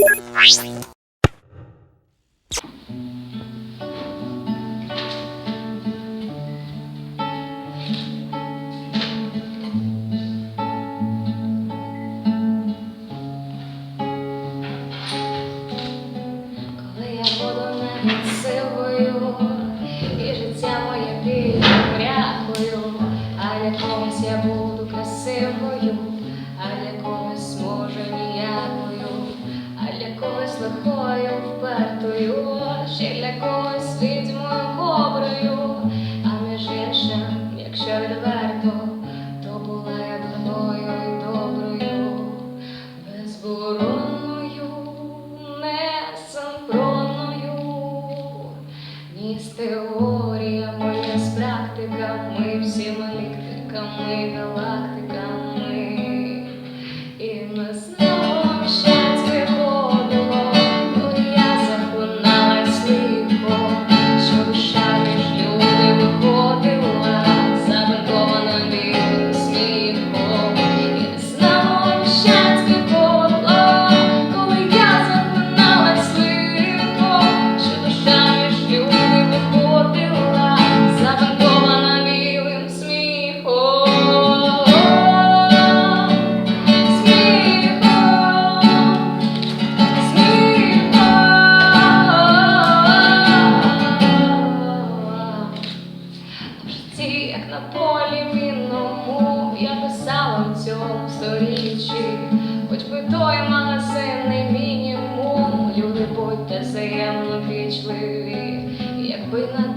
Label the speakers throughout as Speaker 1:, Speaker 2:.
Speaker 1: Коли я буду над силою і життя моє біль. з теоріями, з практиками, всіми галактиками. житті, як на полі мінному, я писала в цьому сторіччі, хоч би той магазин не мінімум, люди будьте взаємно вічливі, якби на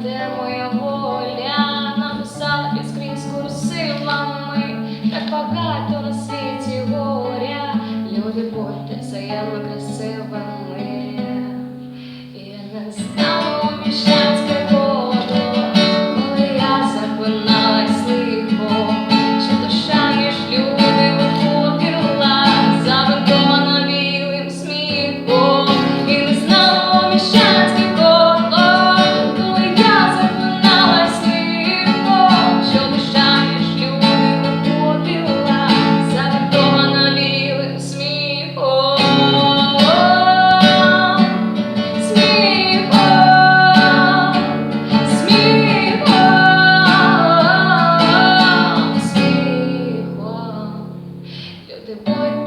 Speaker 1: the boy